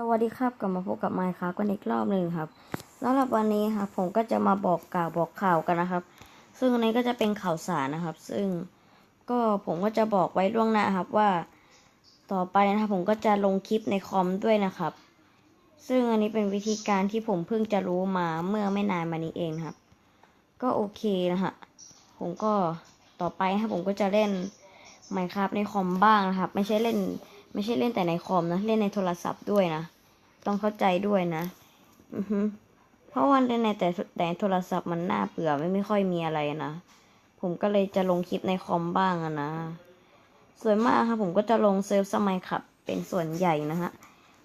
สวัสดีครับกลับมาพบกับไมค์ครับกันอีกรอบหนึ่งครับสำหรับวันนี้ครับผมก็จะมาบอกกล่าวบอกข่าวกันนะครับ ซึ่งอันนี้ก็จะเป็นข่าวสารนะครับ ซึ่งก็ผมก็จะบอกไว้ล่วงหน้าครับว่า ต่อไปนะครับผมก็จะลงคลิปในคอมด้วยนะครับ ซึ่งอันนี้เป็นวิธีการที่ผมเพิ่งจะรู้มาเมื่อไม่นานมานี้เองครับ ก็โอเคนะฮะผมก็ต่อไปครับผมก็จะเล่น Minecraft ในคอมบ้างนะครับ ไม่ใช่เล่น ไม่ใช่เล่นแต่ในคอมนะ เล่นในโทรศัพท์ด้วยนะ ต้องเข้าใจด้วยนะ อือฮึเพราะว่าเล่นในแต่แต่โทรศัพท์มันน่าเบื่อไม่ไม่ค่อยมีอะไรนะ ผมก็เลยจะลงคลิปในคอมบ้างอะนะ ส่วนมากครับผมก็จะลงเซิร์ฟสมัยขับ เป็นส่วนใหญ่นะฮะ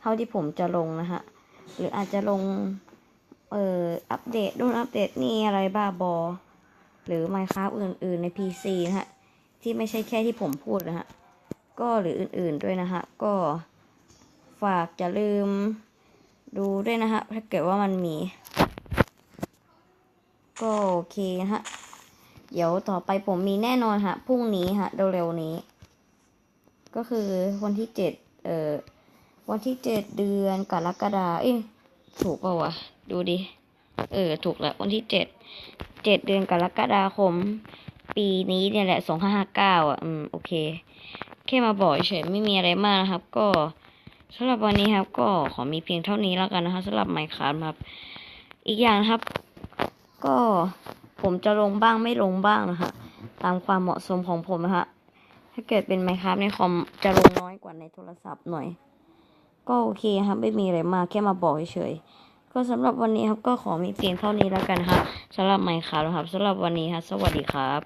เท่าที่ผมจะลงนะฮะ หรืออาจจะลง เอ่อ อัปเดตนู่นอัปเดตนี่อะไรบ้าบอ หรือ Minecraft อื่น ๆ ใน PC นะฮะ ที่ไม่ใช่แค่ที่ผมพูดนะฮะ ก็หรืออื่นๆด้วยนะฮะ ก็ฝากอย่าลืมดูด้วยนะฮะ ถ้าเกิดว่ามันมี ก็โอเคนะฮะ เดี๋ยวต่อไปผมมีแน่นอนฮะ พรุ่งนี้ฮะ เร็วๆนี้ ก็คือวันที่เจ็ดเอ่อ วันที่เจ็ดเดือนกรกฎาเอ้ยถูกเปล่าวะ ดูดิ เออ ถูกแล้ววันที่เจ็ด เจ็ดเดือนกรกฎาคม ปีนี้เนี่ยแหละสองห้าห้าเก้าอะ อืม โอเค แค่มาบอกเฉยไม่มีอะไรมากนะครับ ก็สำหรับวันนี้ครับ ก็ขอมีเพียงเท่านี้แล้วกันนะครับสำหรับไมค์ครับครับ อีกอย่างครับ ก็ผมจะลงบ้างไม่ลงบ้างนะฮะตามความเหมาะสมของผมนะฮะถ้าเกิดเป็นไมค์ครับในคอมจะลงน้อยกว่าในโทรศัพท์หน่อย ก็โอเคครับ ไม่มีอะไรมากแค่มาบอกเฉยๆก็สำหรับวันนี้ครับก็ขอมีเพียงเท่านี้แล้วกันครับสำหรับไมค์ครับนะครับสำหรับวันนี้ครับสวัสดีครับ